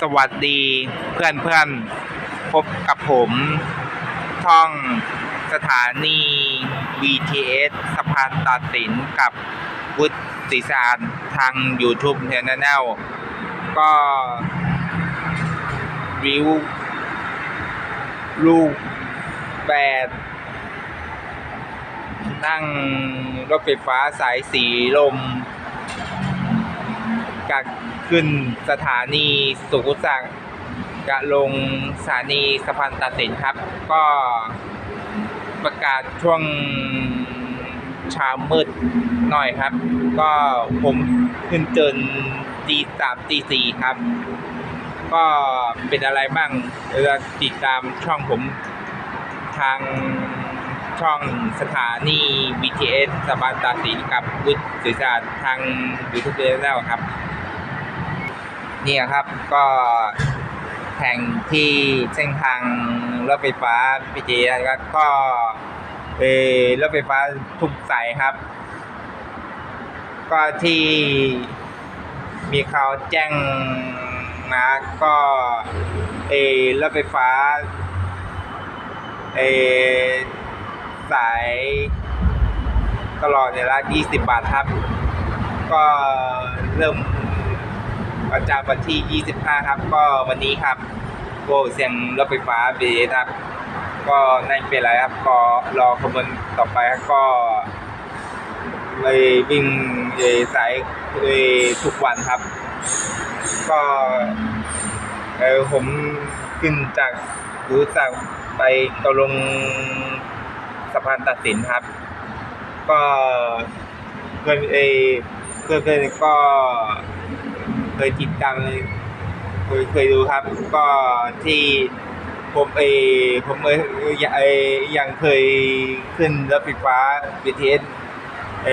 สวัสดีเพื่อนเพื่อนพบกับผมท่องสถานี BTS สะพานตัดสินกับวุฒิศรีสารทาง YouTube Channel ก็วิวลูกแปดนั่งรถไฟฟ้าสายสีลมกัก ขึ้นสถานีสุขุสักกะลงสถานีสะพานตัดสินครับ ก็ประกาศช่วงเช้ามืดหน่อยครับ ก็ผมขึ้นเจนตีสามตีสี่ครับ ก็เป็นอะไรบ้างเออติดตามช่องผมทางช่องสถานี BTS สะพานตัดสินกับวุฒิสื่อสารทาง YouTube แล้วครับ นี่ครับก็แข่งที่เส้นทางรถไฟฟ้าพีจีนะครับก็เออรถไฟฟ้าทุกสายครับ ก็ที่มีเขาแจ้งมาก็เอรถไฟฟ้าเออสายตลอดเนี่ยละ20 บาทครับ ก็เริ่ม ประจำวันที่ 25 ครับ ก็วันนี้ครับโก้เสียงรถไฟฟ้าเบสครับ ก็ไม่เป็นไรครับ ก็รอขบวนต่อไปครับก็ไปวิ่งสายทุกวันครับ ก็เออผมขึ้นจากรู้จักไปตกลงสะพานตัดสินครับ ก็เพื่อนเออเพื่อนเพื่อนก็ เคยติดตามเคยเคยดูครับ ก็ที่ผมเอผมเอเอยังเคยขึ้นรถไฟฟ้า BTS เอ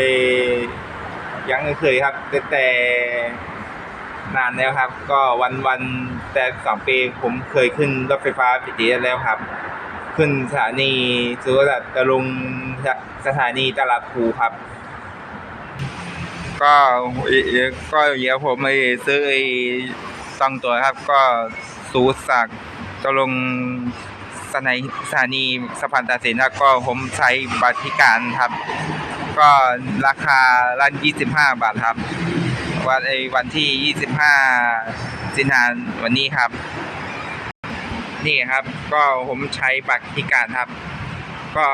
ยังเคยครับแต่แต่นานแล้วครับ ก็วันวันแต่สองปีผมเคยขึ้นรถไฟฟ้า BTS แล้วครับ ขึ้นสถานีสุวรรณตะลุงสถานีตลาดภูครับ ก็ก็เดี๋ยวผมไปซื้อไอ้ซองตัวครับ ก็สูสักจะลงสถานีสถานีสะพานตาสินครับก็ผมใช้บัตรพิการครับ ก็ราคาละ25 บาทครับ วันไอ้วันที่ 25 สิงหาวันนี้ครับ นี่ครับ ก็ผมใช้บัตรพิการครับ ก็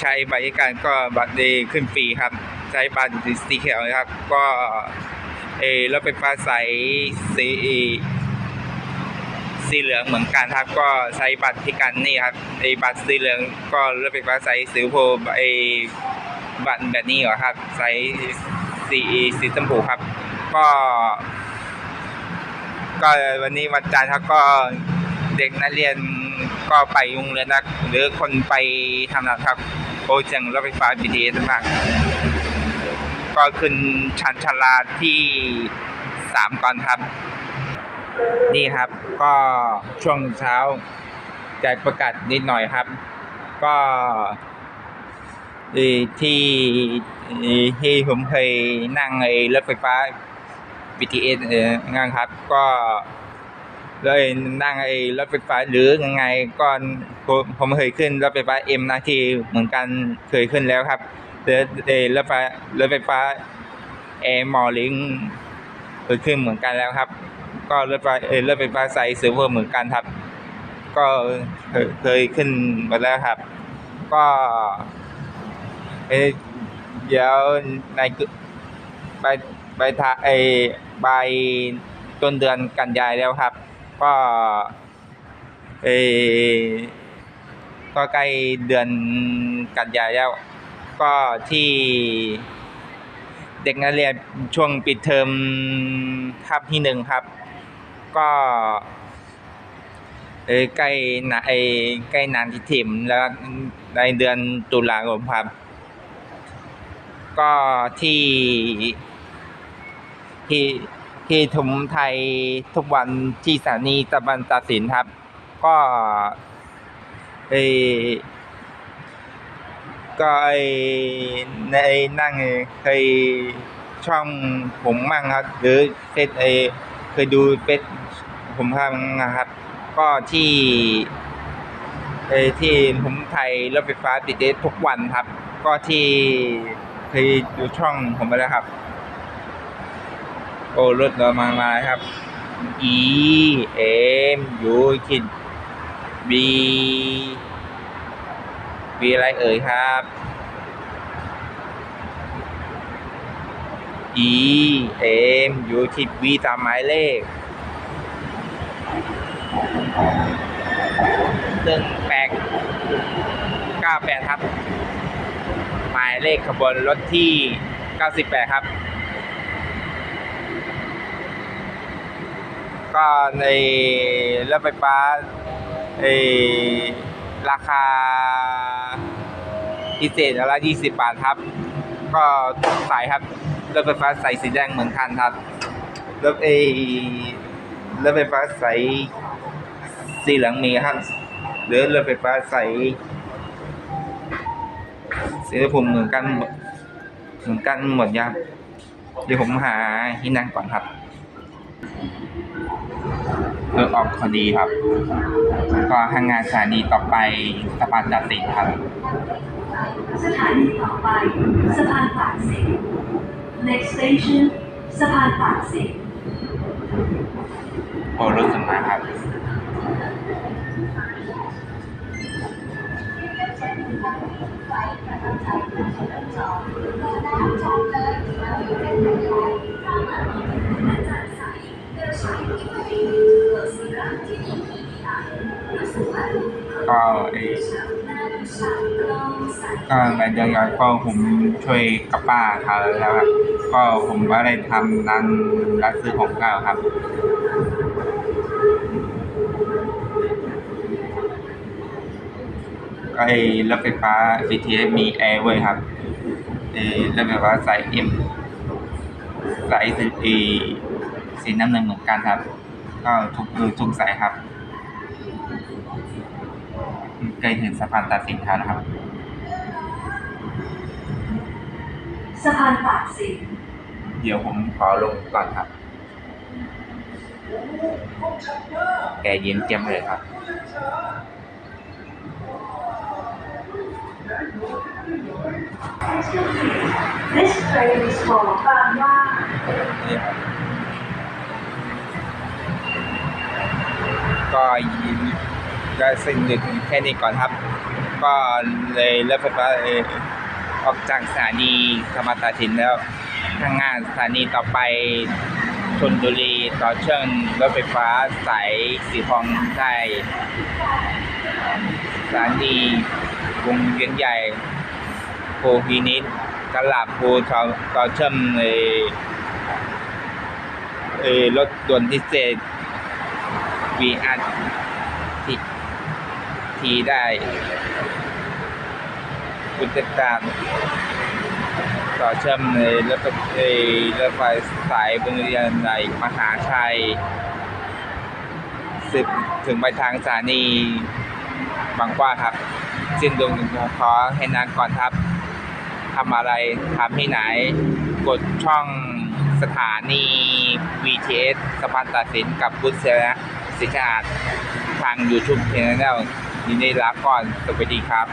ใช้บัตรพิการก็บัตรเดขึ้นฟรีครับ ใช้บัตรสีเขียวนะครับ ก็เอรถไฟฟ้าสายสีสีเหลืองเหมือนกันครับ ก็ใช้บัตรพิการนี่ครับไอบัตรสีเหลืองก็รถไฟฟ้าสายสีชมพูไอบัตรแบบนี้เหรอครับใช้สีสีชมพูครับ ก็ ก็วันนี้วันจันทร์ครับก็ เด็กนักเรียนก็ไปโรงเรียนนะหรือคนไปทำงานครับโอเจังรถไฟฟ้า BTS มาก ก็ขึ้นชันชลาที่สามก่อนครับ นี่ครับก็ช่วงเช้าจะประกาศนิดหน่อยครับ ก็ที่เอ่อที่ผมเคยนั่งไอ้รถไฟฟ้า BTS เอองานครับก็ เลยนั่งไอ้รถไฟฟ้าหรือยังไงก็ผมผมเคยขึ้นรถไฟฟ้าเอ็มนาทีเหมือนกันเคยขึ้นแล้วครับเรือเออรถไฟรถไฟฟ้าแอร์มอลิงเคยขึ้นเหมือนกันแล้วครับ ก็รถไฟเออรถไฟฟ้าสายซิลเวอร์เหมือนกันครับ ก็เคยเคยขึ้นมาแล้วครับ ก็เออเดี๋ยวในไปไปทาไอใบต้นเดือนกันยายแล้วครับ ก็เออก็ใกล้เดือนกันยายแล้ว ก็ที่เด็กนักเรียนช่วงปิดเทอมคาบที่หนึ่งครับ ก็เออใกล้นาไอใกล้นานที่ถิมแล้วในเดือนตุลาคมครับ ก็ที่ที่ ที่ทุมไทยทุกวันที่สถานีตะบันตัดสินครับ ก็เอก็ไอในนั่งเคยช่องผมมั่งครับ หรือเฟซไอเคยดูเป็นผมทำนะครับ ก็ที่เอที่ผมไทยรถไฟฟ้าติดเดททุกวันครับ ก็ที่เคยดูช่องผมไปแล้วครับ โอ้รถเรามามาครับ E M U คิด B B อะไรเอ่ยครับ E M U คิด V ตามหมายเลขหนึ่งแปดเก้าแปดครับ หมายเลขขบวนรถที่เก้าสิบแปดครับ ก็ในรถไฟฟ้าเอราคาพิเศษละยี่สิบบาทครับ ก็สายครับรถไฟฟ้าสายสีแดงเหมือนกันครับรถเอรถไฟฟ้าสายสีเหลืองมีครับหรือรถไฟฟ้าสายสีชมพูเหมือนกันเหมือนกันหมดยังครับเดี๋ยวผมหาที่นั่งก่อนครับ เออออกพอดีครับ ก็ทางงานสถานีต่อไปสะพานตัดสินครับ สถานีต่อไปสะพานปากเสน next station สะพานปากเสนโอ้รู้สึกมากครับ ก็เอก็รายเดือนก็ผมช่วยกับป้าเขาแล้วครับ ก็ผมก็ได้ทำร้านร้านซื้อของเก่าครับก็ไอ้รถไฟฟ้า BTS มีแอร์เว้ยครับไอ้รถไฟฟ้าสายเอ็มสายสีสีน้ำเงินเหมือนกันครับ ก็ทุกคือทุกสายครับใกล้ถึงสะพานตัดสินแล้วนะครับ สะพานปากเสนเดี๋ยวผมขอลงก่อนครับ แกยิ้มเจียมเลยครับ This train is for บางหว่า ก็ยินก็สิ่งหนึ่งแค่นี้ก่อนครับ ก็เลยรถไฟฟ้าออกจากสถานีธรรมตาถินแล้วข้างหน้าสถานีต่อไปชนบุรีต่อเชื่อมรถไฟฟ้าสายสีทองได้สถานีวงเวียนใหญ่โพพินิษตลาดภูต่อเชื่อมเอรถด่วนพิเศษ VR ทีทีได้บุตรตามต่อเชื่อมในรถไฟเอ่อรถไฟสายบริเวณในมหาชัยสืบถึงไปทางสถานีบางกว่าครับสิ้นดวงขอให้นางก่อนครับทำอะไรทำที่ไหน กดช่องสถานี VTS สะพานตัดสินกับบุษเซนะ สิชาติทาง YouTube Channel ยินดีลาก่อนสวัสดีครับ